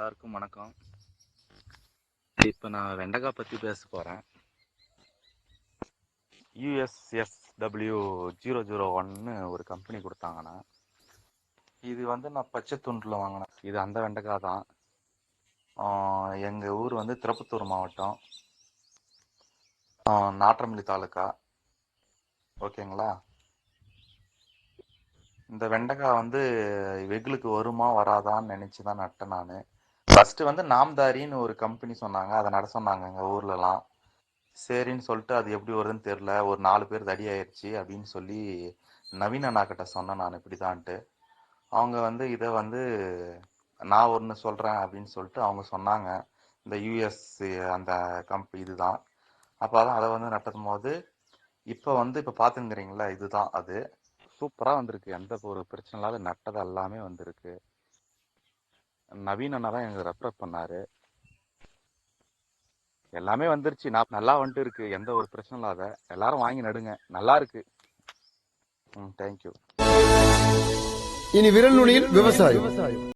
எல்லாருக்கும் வணக்கம். இப்போ நான் வெண்டைக்காய் பற்றி பேச போகிறேன் யூஎஸ்எஸ்டபிள்யூ ஜீரோ ஜீரோ ஒன்னு ஒரு கம்பெனி கொடுத்தாங்கண்ணா இது வந்து நான் பச்சை துண்டில் வாங்கினேன். இது அந்த வெண்டைக்காய் தான். எங்கள் ஊர் வந்து திருப்பத்தூர் மாவட்டம். ஆஹ் தாலுக்கா. ஓகேங்களா? இந்த வெண்டைக்காய் வந்து வெகுலுக்கு வருமா வராதான்னு நினச்சி தான் நட்டேன் நான். ஃபர்ஸ்ட் வந்து நாம்தாரின்னு ஒரு கம்பெனி சொன்னாங்க. அதை நட சொன்னாங்க எங்கள் ஊர்லலாம். சரின்னு சொல்லிட்டு அது எப்படி வருதுன்னு தெரில ஒரு நாலு பேர் தடி ஆயிடுச்சு அப்படின்னு சொல்லி நவீன அண்ணாக்கிட்ட சொன்னேன் நான் இப்படிதான்ட்டு. அவங்க வந்து இதை வந்து நான் ஒன்று சொல்கிறேன் அப்படின்னு சொல்லிட்டு அவங்க சொன்னாங்க. இந்த யூஎஸ் அந்த கம்ப் இதுதான். அப்போ அதான் அதை வந்து நட்டதும் போது இப்போ வந்து இப்போ பார்த்துங்கிறீங்களா இதுதான் அது. சூப்பராக வந்திருக்கு. எந்த ஒரு பிரச்சனை இல்லாத நட்டது எல்லாமே வந்திருக்கு. நவீன் அண்ணா தான் எனக்கு ரெஃபர் பண்ணாரு. எல்லாமே வந்துருச்சு. நான் நல்லா வந்துட்டு இருக்கு. எந்த ஒரு பிரச்சனை இல்லாத. எல்லாரும் வாங்கி நடுங்க. நல்லா இருக்கு. ம் தேங்க்யூ இனி விரல் நுனியில் விவசாயம்.